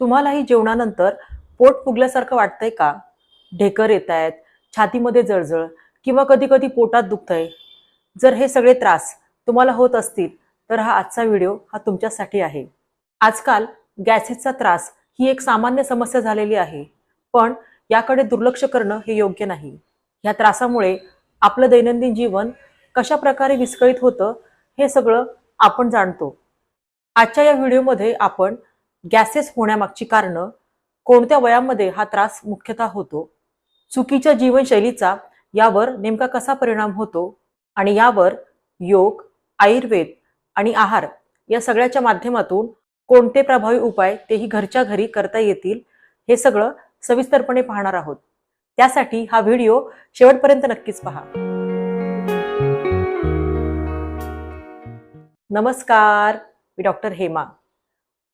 तुम्हालाही जेवणानंतर पोट फुगल्यासारखं वाटतंय का? ढेकर येत आहेत छातीमध्ये जळजळ किंवा कधी कधी पोटात दुखतंय? जर हे सगळे त्रास तुम्हाला होत असतील तर हा आजचा व्हिडिओ हा तुमच्यासाठी आहे. आजकाल गॅसेसचा त्रास ही एक सामान्य समस्या झालेली आहे पण याकडे दुर्लक्ष करणं हे योग्य नाही. या त्रासामुळे आपलं दैनंदिन जीवन कशा प्रकारे विस्कळीत होतं हे सगळं आपण जाणतो. आजच्या या व्हिडिओमध्ये आपण गॅसेस होण्यामागची कारणं कोणत्या वयामध्ये हा त्रास मुख्यतः होतो चुकीच्या जीवनशैलीचा यावर नेमका कसा परिणाम होतो आणि यावर योग आयुर्वेद आणि आहार या सगळ्याच्या माध्यमातून कोणते प्रभावी उपाय तेही घरच्या घरी करता येतील हे सगळं सविस्तरपणे पाहणार आहोत. त्यासाठी हा व्हिडिओ शेवटपर्यंत नक्कीच पहा. नमस्कार मी डॉक्टर हेमा.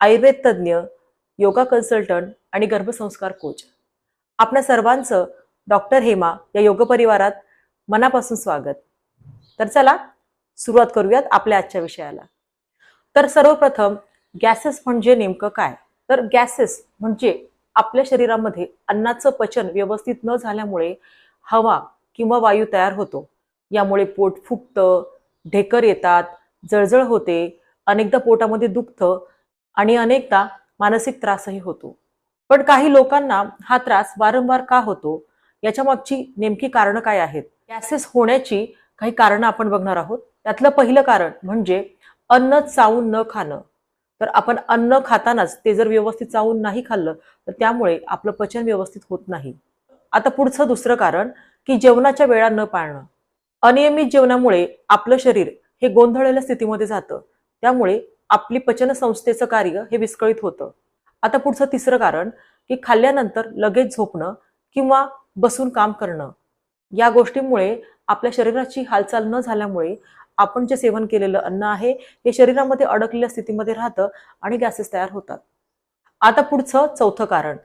आयुर्वेद तज्ज्ञ योगा कन्सल्टंट आणि गर्भसंस्कार कोच आपल्या सर्वांचं डॉक्टर हेमा या योग परिवारात मनापासून स्वागत. तर चला सुरुवात करूयात आपल्या आजच्या विषयाला. तर सर्वप्रथम गॅसेस म्हणजे नेमकं काय? तर गॅसेस म्हणजे आपल्या शरीरामध्ये अन्नाचं पचन व्यवस्थित न झाल्यामुळे हवा किंवा वायू तयार होतो. यामुळे पोट फुगतं ढेकर येतात जळजळ होते अनेकदा पोटामध्ये दुखतं आणि अनेकदा मानसिक त्रासही होतो. पण काही लोकांना हा त्रास वारंवार का होतो? याच्या मागची नेमकी कारणं काय आहेत? गॅसेस होण्याची काही कारणं आपण बघणार आहोत. त्यातलं पहिलं कारण म्हणजे अन्न चावून न खाणं. तर आपण अन्न खातानाच ते जर व्यवस्थित चावून नाही खाल्लं तर त्यामुळे आपलं पचन व्यवस्थित होत नाही. आता पुढचं दुसरं कारण की जेवणाच्या वेळा न पाळणं. अनियमित जेवणामुळे आपलं शरीर हे गोंधळलेल्या स्थितीमध्ये जातं. त्यामुळे आपली पचनसंस्थेचं कार्य हे विस्कळीत होतं. आता पुढचं तिसरं कारण की खाल्ल्यानंतर लगेच झोपणं किंवा बसून काम करणं या गोष्टीमुळे आपल्या शरीराची हालचाल न झाल्यामुळे आपण जे सेवन केलेलं अन्न आहे हे शरीरामध्ये अडकलेल्या स्थितीमध्ये राहतं आणि गॅसेस तयार होतात. आता पुढचं चौथं कारण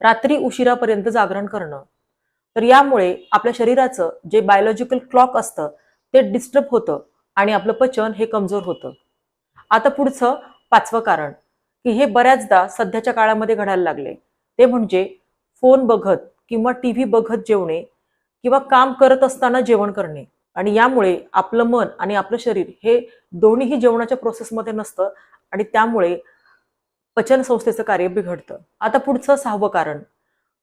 रात्री उशिरापर्यंत जागरण करणं. तर यामुळे आपल्या शरीराचं जे बायोलॉजिकल क्लॉक असतं ते डिस्टर्ब होतं आणि आपलं पचन हे कमजोर होतं. आता पुढचं पाचवं कारण की हे बऱ्याचदा सध्याच्या काळामध्ये घडायला लागले. ते म्हणजे फोन बघत किंवा टी व्ही बघत जेवणे किंवा काम करत असताना जेवण करणे. आणि यामुळे आपलं मन आणि आपलं शरीर हे दोन्हीही जेवणाच्या प्रोसेसमध्ये नसतं आणि त्यामुळे पचन संस्थेचं कार्य बिघडतं. आता पुढचं सहावं कारण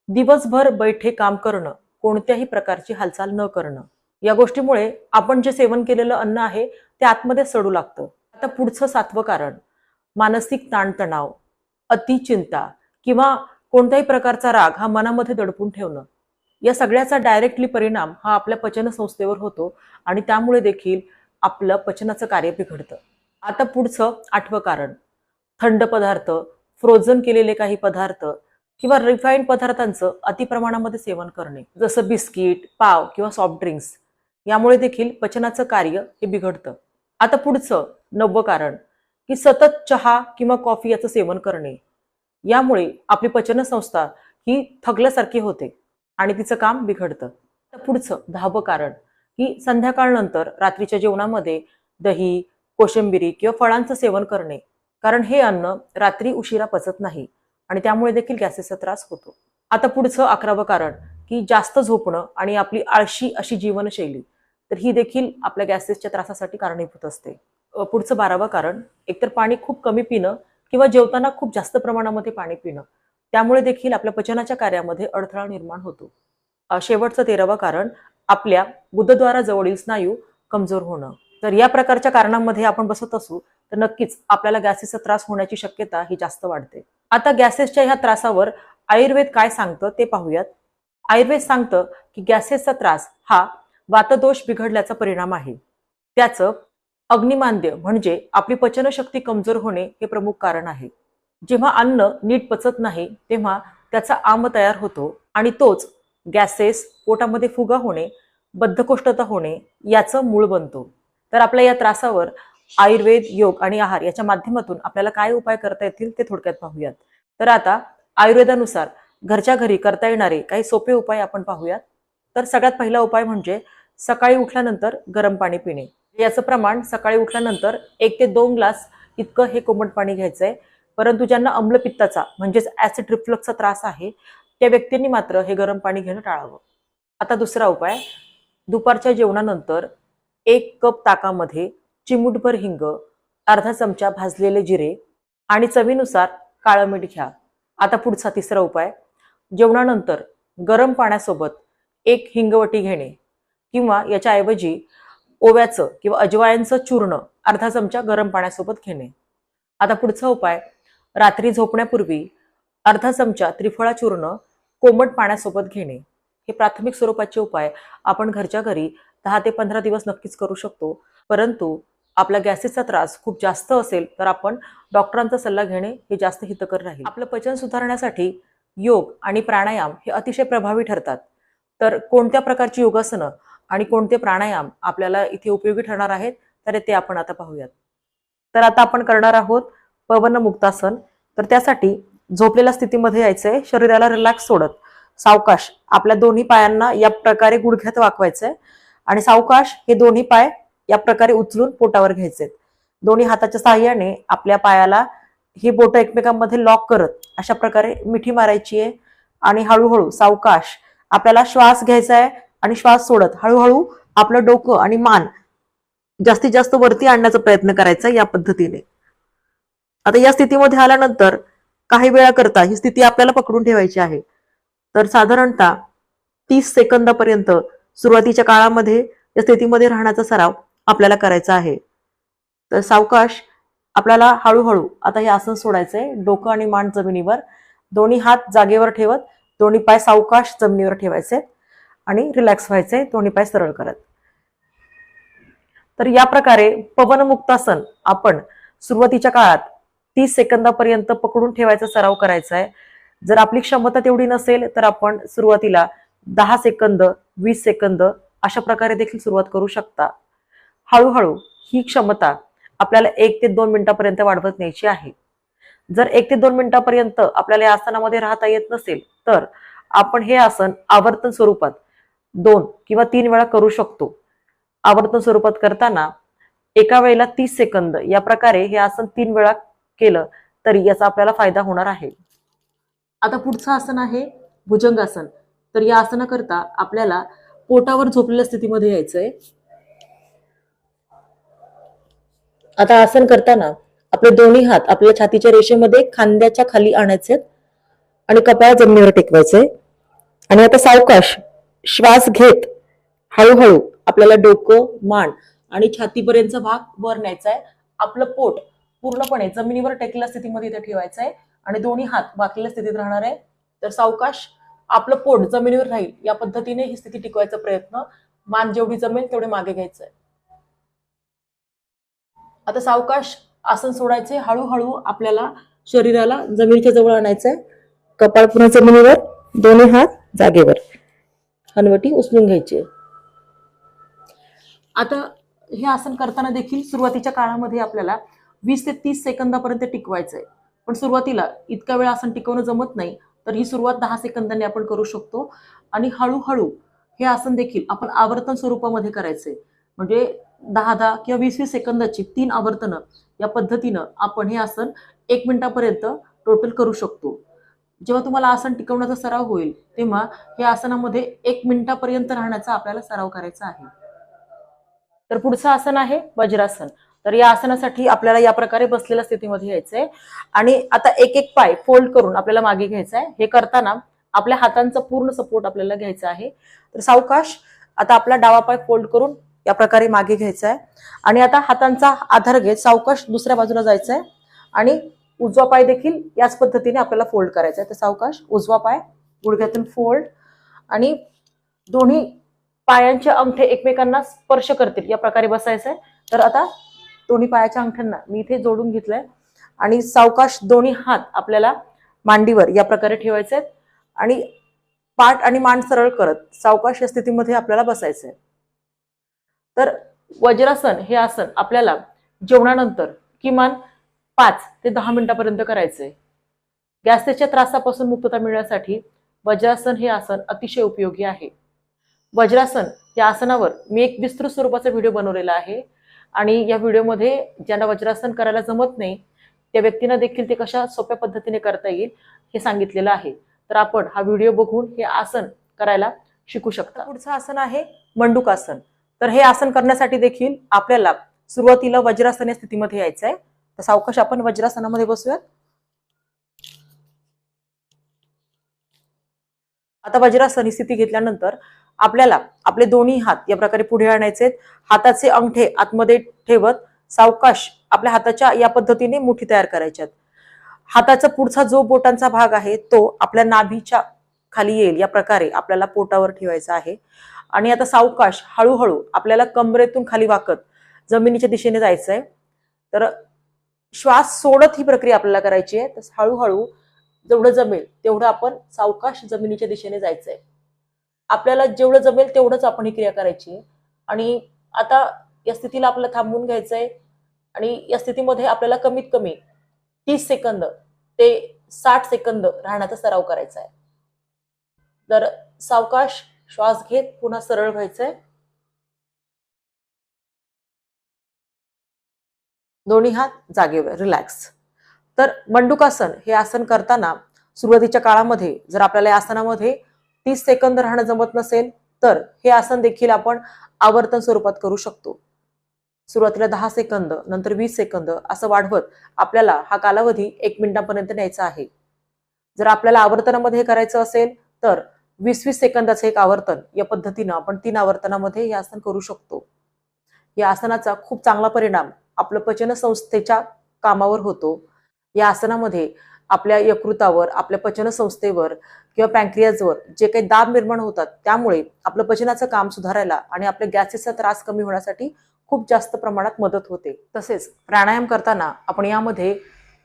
दिवसभर बैठे काम करणं कोणत्याही प्रकारची हालचाल न करणं. या गोष्टीमुळे आपण जे सेवन केलेलं अन्न आहे ते आतमध्ये सडू लागतं. आता पुढचं सातवं कारण मानसिक ताणतणाव अतिचिंता किंवा कोणत्याही प्रकारचा राग हा मनामध्ये दडपून ठेवणं. या सगळ्याचा डायरेक्टली परिणाम हा आपल्या पचनसंस्थेवर होतो आणि त्यामुळे देखील आपलं पचनाचं कार्य बिघडतं. आता पुढचं आठवं कारण थंड पदार्थ फ्रोझन केलेले काही पदार्थ किंवा रिफाईंड पदार्थांचं अतिप्रमाणामध्ये सेवन करणे जसं बिस्किट पाव किंवा सॉफ्ट ड्रिंक्स यामुळे देखील पचनाचं कार्य हे बिघडतं. आता पुढचं नववं कारण की सतत चहा किंवा कॉफी याचं सेवन करणे. यामुळे आपली पचनसंस्था ही थकल्यासारखी होते आणि तिचं काम बिघडतं. तर पुढचं दहावं कारण की संध्याकाळनंतर रात्रीच्या जेवणामध्ये दही कोशिंबिरी किंवा फळांचं सेवन करणे. कारण हे अन्न रात्री उशिरा पचत नाही आणि त्यामुळे देखील गॅसेसचा त्रास होतो. आता पुढचं अकरावं कारण की जास्त झोपणं आणि आपली आळशी अशी जीवनशैली. तर ही देखील आपल्या गॅसेसच्या त्रासासाठी कारणीभूत असते. पुढचं बारावं कारण एकतर पाणी खूप कमी पिणं किंवा जेवताना खूप जास्त प्रमाणामध्ये पाणी पिणं. त्यामुळे देखील आपल्या पचनाच्या कार्यामध्ये अडथळा निर्माण होतो. शेवटचं तेरावं कारण आपल्या बुद्धद्वाराजवळील स्नायू कमजोर होणं. तर या प्रकारच्या कारणांमध्ये आपण बसत असू तर नक्कीच आपल्याला गॅसेसचा त्रास होण्याची शक्यता ही जास्त वाढते. आता गॅसेसच्या ह्या त्रासावर आयुर्वेद काय सांगतं ते पाहूयात. आयुर्वेद सांगतं की गॅसेसचा त्रास हा वातदोष बिघडल्याचा परिणाम आहे. त्याचं अग्निमांद्य म्हणजे आपली पचनशक्ती कमजोर होणे हे प्रमुख कारण आहे. जेव्हा अन्न नीट पचत नाही तेव्हा त्याचा आम तयार होतो आणि तोच गॅसेस पोटामध्ये फुगा होणे बद्धकोष्ठता होणे याचं मूळ बनतो. तर आपल्या या त्रासावर आयुर्वेद योग आणि आहार याच्या माध्यमातून आपल्याला काय उपाय करता येतील ते थोडक्यात पाहूयात. तर आता आयुर्वेदानुसार घरच्या घरी करता येणारे काही सोपे उपाय आपण पाहूयात. तर सगळ्यात पहिला उपाय म्हणजे सकाळी उठल्यानंतर गरम पाणी पिणे. याचं प्रमाण सकाळी उठल्यानंतर एक ते दोन ग्लास इतकं हे कोमट पाणी घ्यायचंय. परंतु ज्यांना अम्लपित्ताचा म्हणजेच ऍसिड रिफ्लक्सचा त्रास आहे त्या व्यक्तींनी मात्र हे गरम पाणी घेणं टाळावं. आता दुसरा उपाय दुपारच्या जेवणानंतर एक कप ताकामध्ये चिमूटभर हिंग अर्धा चमचा भाजलेले जिरे आणि चवीनुसार काळं मीठ घ्या. आता पुढचा तिसरा उपाय जेवणानंतर गरम पाण्यासोबत एक हिंगवटी घेणे किंवा याच्याऐवजी ओव्याचं किंवा अजवायनचं चूर्ण अर्धा चमचा गरम पाण्यासोबत घेणे. आता पुढचा उपाय रात्री झोपण्यापूर्वी अर्धा चमचा त्रिफळा चूर्ण कोमट पाण्यासोबत घेणे. हे प्राथमिक स्वरूपाचे उपाय आपण घरच्या घरी दहा ते पंधरा दिवस नक्कीच करू शकतो. परंतु आपला गॅसेसचा त्रास खूप जास्त असेल तर आपण डॉक्टरांचा सल्ला घेणे हे जास्त हितकर राहील. आपलं पचन सुधारण्यासाठी योग आणि प्राणायाम हे अतिशय प्रभावी ठरतात. तर कोणत्या प्रकारची योगासनं आणि कोणते प्राणायाम आपल्याला इथे उपयोगी ठरणार आहेत तर ते आपण आता पाहूयात. तर आता आपण करणार आहोत पवन मुक्तासन तर त्यासाठी झोपलेल्या स्थितीमध्ये यायचंय शरीराला रिलॅक्स सोडत. सावकाश आपल्या दोन्ही पायांना या प्रकारे गुडघ्यात वाकवायचंय आणि सावकाश हे दोन्ही पाय या प्रकारे उचलून पोटावर घ्यायचे दोन्ही हाताच्या साहाय्याने आपल्या पायाला ही बोट एकमेकांमध्ये लॉक करत अशा प्रकारे मिठी मारायची आहे आणि हळूहळू सावकाश आपल्याला श्वास घ्यायचा आहे आणि श्वास सोडत हळूहळू आपलं डोकं आणि मान जास्तीत जास्त वरती आणण्याचा प्रयत्न करायचा या पद्धतीने. आता या स्थितीमध्ये आल्यानंतर काही वेळा करता ही स्थिती आपल्याला पकडून ठेवायची आहे. तर साधारणतः तीस सेकंदापर्यंत सुरुवातीच्या काळामध्ये या स्थितीमध्ये राहण्याचा सराव आपल्याला करायचा आहे. तर सावकाश आपल्याला हळूहळू आता हे आसन सोडायचंय. डोकं आणि मान जमिनीवर. दोन्ही हात जागेवर ठेवत दोन्ही पाय सावकाश जमिनीवर ठेवायचे. आणि रिलॅक्स व्हायचे दोन्ही पाय सरळ करत. तर या प्रकारे पवनमुक्तासन आपण सुरुवातीच्या काळात तीस सेकंदापर्यंत पकडून ठेवायचा सराव करायचा आहे जर आपली क्षमता तेवढी नसेल तर आपण सुरुवातीला दहा सेकंद वीस सेकंद अशा प्रकारे देखील सुरुवात करू शकता. हळूहळू ही क्षमता आपल्याला एक ते दोन मिनिटापर्यंत वाढवत न्यायची आहे. जर एक ते दोन मिनिटापर्यंत आपल्याला या आसनामध्ये राहता येत नसेल तर आपण हे आसन आवर्तन स्वरूपात दोन किंवा तीन वेळा करू शकतो. आवर्तन स्वरूपात करताना एका वेळेला तीस सेकंद या प्रकारे हे आसन तीन वेळा केलं तरी याचा आपल्याला फायदा होणार आहे. आता पुढचं आसन आहे भुजंगासन. तर या आसनाकरता आपल्याला पोटावर झोपलेल्या स्थितीमध्ये यायचंय. आता आसन करताना आपले दोन्ही हात आपल्या छातीच्या रेषेमध्ये खांद्याच्या खाली आणायचे आणि कपाळ जमिनीवर टेकवायचे आणि आता सावकाश श्वास घेत हळूहळू आपल्याला डोकं मान आणि छातीपर्यंतचा भाग वर न्यायचा आहे आपलं पोट पूर्णपणे जमिनीवर टेकलेल्या स्थितीमध्ये इथे ठेवायचं आहे आणि दोन्ही हात वाकलेल्या स्थितीत राहणार. आहे तर सावकाश आपलं पोट जमिनीवर राहील या पद्धतीने ही स्थिती टिकवायचा प्रयत्न. मान जेवढी जमेल तेवढे मागे घ्यायचंय. आता सावकाश आसन सोडायचे हळूहळू आपल्याला शरीराला जमिनीच्या जवळ आणायचंय. कपाळ पुन्हा जमिनीवर दोन्ही हात जागेवर. हनवटी उचलून घ्यायचे. आता हे आसन करताना देखील सुरुवातीच्या काळामध्ये आपल्याला वीस ते तीस सेकंदापर्यंत टिकवायचं आहे पण सुरुवातीला इतका वेळ आसन टिकवणं जमत नाही तर ही सुरुवात दहा सेकंदांनी आपण करू शकतो. आणि हळूहळू हे आसन देखील आपण आवर्तन स्वरूपामध्ये करायचंय. म्हणजे दहा दहा किंवा वीस वीस सेकंदाची तीन आवर्तनं या पद्धतीनं आपण हे आसन एक मिनिटापर्यंत टोटल करू शकतो. जेव्हा तुम्हाला आसन टिकवण्याचा सराव होईल तेव्हा हे आसनामध्ये एक मिनिटापर्यंत राहण्याचा आपल्याला सराव करायचा आहे. तर पुढचं आसन आहे वज्रासन. तर या आसनासाठी आपल्याला या प्रकारे बसलेल्या स्थितीमध्ये यायचंय. आणि आता एक एक पाय फोल्ड करून आपल्याला मागे घ्यायचा आहे. हे करताना आपल्या हातांचा पूर्ण सपोर्ट आपल्याला घ्यायचा आहे. तर सावकाश आता आपला डावा पाय फोल्ड करून या प्रकारे मागे घ्यायचा आहे. आणि आता हातांचा आधार घेत सावकाश दुसऱ्या बाजूला जायचा आहे आणि उजवा पाय देखील याच पद्धतीने आपल्याला फोल्ड करायचा आहे. तर सावकाश उजवा पाय गुडघ्यातून फोल्ड आणि दोन्ही पायांचे अंगठे एकमेकांना स्पर्श करतील. या प्रकारे बसायचं आहे. तर आता दोन्ही पायाच्या अंगठ्यांना मी इथे जोडून घेतलंय. आणि सावकाश दोन्ही हात आपल्याला मांडीवर या प्रकारे ठेवायचे आहेत. आणि पाठ आणि मान सरळ करत सावकाश या स्थितीमध्ये आपल्याला बसायचंय तर वज्रासन हे आसन आपल्याला जेवणानंतर किमान पाच ते दहा मिनिटापर्यंत करायचंय. गॅसेसच्या त्रासापासून मुक्तता मिळण्यासाठी वज्रासन हे आसन अतिशय उपयोगी आहे. वज्रासन या आसनावर मी एक विस्तृत स्वरूपाचा व्हिडिओ बनवलेला आहे आणि या व्हिडिओमध्ये ज्यांना वज्रासन करायला जमत नाही त्या व्यक्तींना देखील ते कशा सोप्या पद्धतीने करता येईल हे सांगितलेलं आहे. तर आपण हा व्हिडिओ बघून हे आसन करायला शिकू शकता. पुढचं आसन आहे मंडूकासन. तर हे आसन करण्यासाठी देखील आपल्याला सुरुवातीला वज्रासन या स्थितीमध्ये यायचं आहे तर सावकाश आपण वज्रासनामध्ये बसूयात. आता वज्रासन ही स्थिती घेतल्यानंतर आपल्याला आपले दोन्ही हात या प्रकारे पुढे आणायचे हाताचे अंगठे आतमध्ये ठेवत सावकाश आपल्या हाताच्या या पद्धतीने मुठी तयार करायच्यात हाताचा पुढचा जो बोटांचा भाग आहे तो आपल्या नाभीच्या खाली येईल. या प्रकारे आपल्याला पोटावर ठेवायचा आहे. आणि आता सावकाश हळूहळू आपल्याला कमरेतून खाली वाकत जमिनीच्या दिशेने जायचं आहे तर श्वास सोडत ही प्रक्रिया आपल्याला करायची आहे. तर हळूहळू जेवढं जमेल तेवढं आपण सावकाश जमिनीच्या दिशेने जायचं आहे आपल्याला जेवढं जमेल तेवढंच आपण ही क्रिया करायची आहे. आणि आता या स्थितीला आपल्याला थांबवून घ्यायचं आहे आणि या स्थितीमध्ये आपल्याला कमीत कमी तीस सेकंद ते साठ सेकंद राहण्याचा सराव करायचा आहे तर सावकाश श्वास घेत पुन्हा सरळ व्हायचंय. दोन्ही हात जागेवर रिलॅक्स तर मंडुकासन हे आसन करताना सुरुवातीच्या काळामध्ये जर आपल्याला या आसनामध्ये तीस सेकंद राहणं जमत नसेल तर हे आसन देखील आपण आवर्तन स्वरूपात करू शकतो. सुरुवातीला दहा सेकंद नंतर वीस सेकंद असं वाढवत आपल्याला हा कालावधी एक मिनिटापर्यंत न्यायचा आहे. जर आपल्याला आवर्तनामध्ये हे करायचं असेल तर वीस वीस सेकंदाचं एक आवर्तन या पद्धतीनं आपण तीन आवर्तनामध्ये हे आसन करू शकतो. या आसनाचा खूप चांगला परिणाम आपलं पचन संस्थेच्या कामावर होतो. या आसनामध्ये आपल्या यकृतावर आपल्या पचन संस्थेवर किंवा पॅन्क्रियाजवर जे काही दाब निर्माण होतात त्यामुळे आपलं पचनाचं काम सुधारायला आणि आपल्या गॅसेसचा त्रास कमी होण्यासाठी खूप जास्त प्रमाणात मदत होते. तसेच प्राणायाम करताना आपण यामध्ये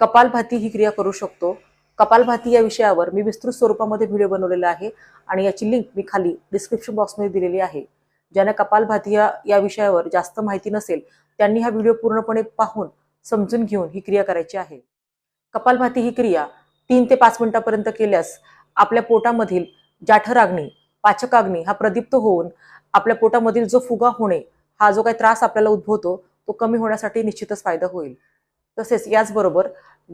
कपालभाती ही क्रिया करू शकतो. कपालभाती या विषयावर मी विस्तृत स्वरूपामध्ये व्हिडिओ बनवलेला आहे आणि याची लिंक मी खाली डिस्क्रिप्शन बॉक्समध्ये दिलेली आहे. ज्यांना कपालभाती या या विषयावर जास्त माहिती नसेल त्यांनी हा व्हिडिओ पूर्णपणे पाहून समजून घेऊन ही क्रिया करायची आहे. कपालभाती ही क्रिया तीन ते पाच मिनिटापर्यंत केल्यास आपल्या पोटामधील जाठराग्नी पाचकाग्नी हा प्रदीप्त होऊन आपल्या पोटामधील जो फुगा होणे हा जो काही त्रास आपल्याला उद्भवतो तो कमी होण्यासाठी निश्चितच फायदा होईल. तसेच याचबरोबर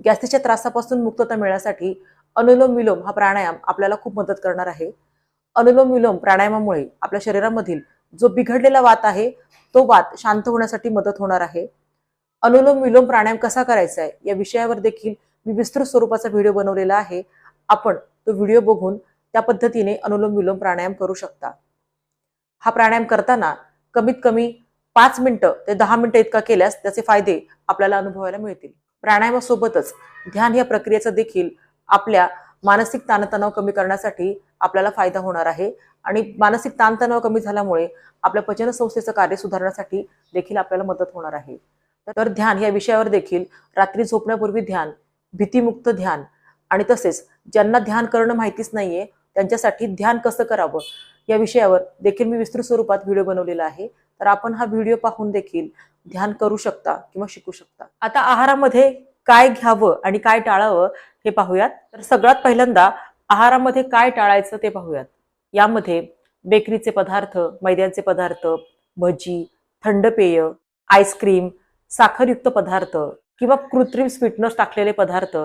गॅसच्या त्रासापासून मुक्तता मिळण्यासाठी अनुलोम विलोम हा प्राणायाम आपल्याला खूप मदत करणार आहे. अनुलोम विलोम प्राणायामामुळे आपल्या शरीरामधील जो बिघडलेला वात आहे तो वात शांत होण्यासाठी मदत होणार आहे. अनुलोम विलोम प्राणायाम कसा करायचा आहे या विषयावर देखील मी विस्तृत स्वरूपाचा व्हिडिओ बनवलेला आहे. आपण तो व्हिडिओ बघून त्या पद्धतीने अनुलोम विलोम प्राणायाम करू शकता. हा प्राणायाम करताना कमीत कमी पाच मिनिटं ते दहा मिनिटं इतका केल्यास त्याचे फायदे आपल्याला अनुभवायला मिळतील. प्राणायामासोबतच ध्यान या प्रक्रियेचा देखील आपल्या मानसिक ताणतणाव कमी करण्यासाठी आपल्याला फायदा होणार आहे. आणि मानसिक ताणतणाव कमी झाल्यामुळे आपल्या पचन संस्थेचं कार्य सुधारण्यासाठी देखील आपल्याला मदत होणार आहे. तर ध्यान या विषयावर देखील रात्री झोपण्यापूर्वी ध्यान भीतीमुक्त ध्यान आणि तसेच ज्यांना ध्यान करणं माहितीच नाहीये त्यांच्यासाठी ध्यान कसं करावं या विषयावर देखील मी विस्तृत स्वरूपात व्हिडिओ बनवलेला आहे. तर आपण हा व्हिडिओ पाहून देखील ध्यान करू शकता किंवा शिकू शकता. आता आहारामध्ये काय घ्यावं आणि काय टाळावं हे पाहूयात. तर सगळ्यात पहिल्यांदा आहारामध्ये काय टाळायचं ते पाहूयात. यामध्ये बेकरीचे पदार्थ मैद्याचे पदार्थ भजी थंड पेय आईस्क्रीम साखरयुक्त पदार्थ किंवा कृत्रिम स्वीटनर्स टाकलेले पदार्थ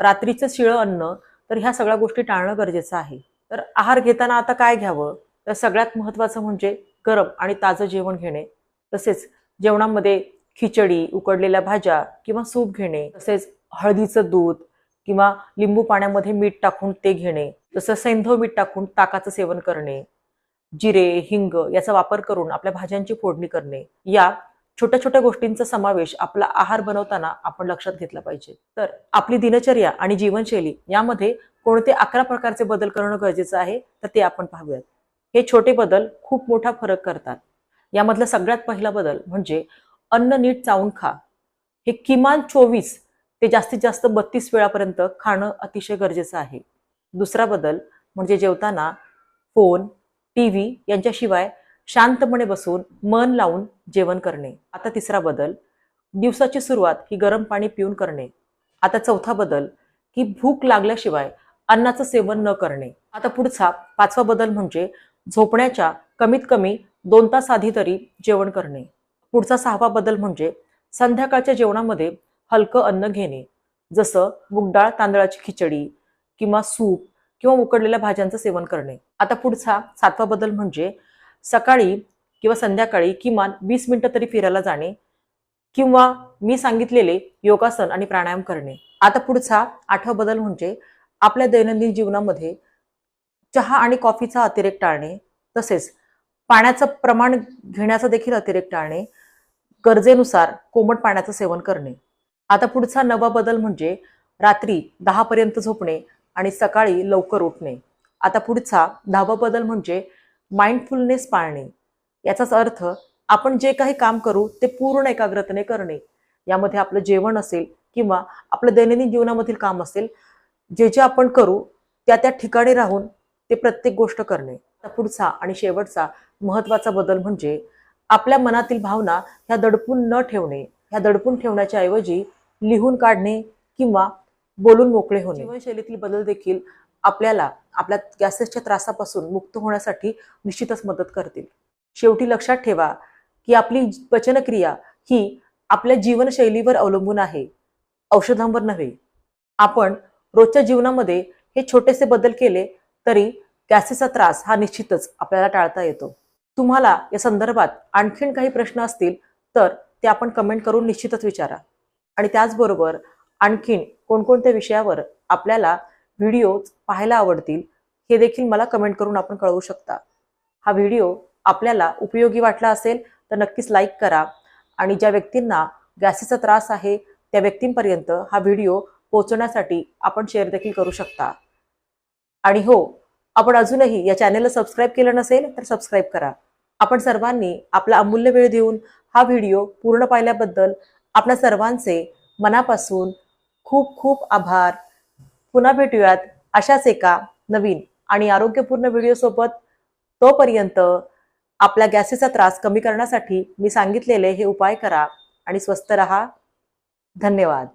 रात्रीचं शिळं अन्न तर ह्या सगळ्या गोष्टी टाळणं गरजेचं आहे. तर आहार घेताना आता काय घ्यावं? तर सगळ्यात महत्त्वाचं म्हणजे गरम आणि ताजं जेवण घेणे. तसेच जेवणामध्ये खिचडी उकडलेल्या भाज्या किंवा सूप घेणे. तसेच हळदीचं दूध किंवा लिंबू पाण्यामध्ये मीठ टाकून ते घेणे तसं सैंधव मीठ टाकून ताकाचं सेवन करणे जिरे हिंग याचा वापर करून आपल्या भाज्यांची फोडणी करणे या छोट्या छोट्या गोष्टींचा समावेश आपला आहार बनवताना आपण लक्षात घेतला पाहिजे. तर आपली दिनचर्या आणि जीवनशैली यामध्ये कोणते अकरा प्रकारचे बदल करणं गरजेचं आहे तर ते आपण पाहूयात. हे छोटे बदल खूप मोठा फरक करतात. यामधला सगळ्यात पहिला बदल म्हणजे अन्न नीट चावून खा. हे किमान चोवीस ते जास्तीत जास्त बत्तीस वेळापर्यंत खाणं अतिशय गरजेचं आहे. दुसरा बदल म्हणजे जेवताना फोन टी व्ही यांच्याशिवाय शांतपणे बसून मन लावून जेवण करणे. आता तिसरा बदल दिवसाची सुरुवात ही गरम पाणी पिऊन करणे. आता चौथा बदल की भूक लागल्याशिवाय अन्नाचं सेवन न करणे. आता पुढचा पाचवा बदल म्हणजे झोपण्याच्या कमीत कमी दोन तास आधी तरी जेवण करणे. पुढचा सहावा बदल म्हणजे संध्याकाळच्या जेवणामध्ये हलकं अन्न घेणे जसं मुगडाळ तांदळाची खिचडी किंवा सूप किंवा उकडलेल्या भाज्यांचं सेवन करणे. आता पुढचा सातवा बदल म्हणजे सकाळी किंवा संध्याकाळी किमान वीस मिनिटं तरी फिरायला जाणे किंवा मी सांगितलेले योगासन आणि प्राणायाम करणे. आता पुढचा आठवा बदल म्हणजे आपल्या दैनंदिन जीवनामध्ये चहा आणि कॉफीचा अतिरेक टाळणे तसेच पाण्याचं प्रमाण घेण्याचा देखील अतिरेक टाळणे गरजेनुसार कोमट पाण्याचं सेवन करणे. आता पुढचा नवा बदल म्हणजे रात्री दहापर्यंत झोपणे आणि सकाळी लवकर उठणे. आता पुढचा दहावा बदल म्हणजे माइंडफुलनेस पाळणे. याचाच अर्थ आपण जे काही काम करू ते पूर्ण एकाग्रतेने करणे. यामध्ये आपलं जेवण असेल किंवा आपलं दैनंदिन जीवनामधील काम असेल जे जे आपण करू त्या त्या ठिकाणी राहून ते प्रत्येक गोष्ट करणे. आता पुढचा आणि शेवटचा महत्त्वाचा बदल म्हणजे आपल्या मनातील भावना ह्या दडपून न ठेवणे. ह्या दडपून ठेवण्याच्या ऐवजी लिहून काढणे किंवा बोलून मोकळे होणे. जीवनशैलीतील बदल देखील आपल्याला आपल्या गॅसेसच्या त्रासापासून मुक्त होण्यासाठी निश्चितच मदत करतील. शेवटी लक्षात ठेवा की आपली पचनक्रिया ही आपल्या जीवनशैलीवर अवलंबून आहे औषधांवर नव्हे. आपण रोजच्या जीवनामध्ये हे छोटेसे बदल केले तरी गॅसेसचा त्रास हा निश्चितच आपल्याला टाळता येतो. तुम्हाला या संदर्भात आणखीन काही प्रश्न असतील तर ते आपण कमेंट करून निश्चितच विचारा. आणि त्याचबरोबर आणखीन कोणकोणत्या विषयावर आपल्याला व्हिडिओ पाहायला आवडतील हे देखील मला कमेंट करून आपण कळवू शकता. हा व्हिडिओ आपल्याला उपयोगी वाटला असेल तर नक्कीच लाईक करा आणि ज्या व्यक्तींना गॅसेचा त्रास आहे त्या व्यक्तींपर्यंत हा व्हिडिओ पोहोचवण्यासाठी आपण शेअर देखील करू शकता. आणि हो आपण अजूनही या चॅनेलला सबस्क्राईब केलं नसेल तर सबस्क्राईब करा. आपण सर्वांनी आपला अमूल्य वेळ देऊन हा व्हिडिओ पूर्ण पाहिल्याबद्दल आपल्या सर्वांचे मनापासून खूप खूप आभार. पुन्हा भेटूयात अशाच एका नवीन आणि आरोग्यपूर्ण व्हिडिओसोबत तोपर्यंत आपल्या गॅसेचा त्रास कमी करण्यासाठी मी सांगितलेले हे उपाय करा आणि स्वस्त रहा. धन्यवाद.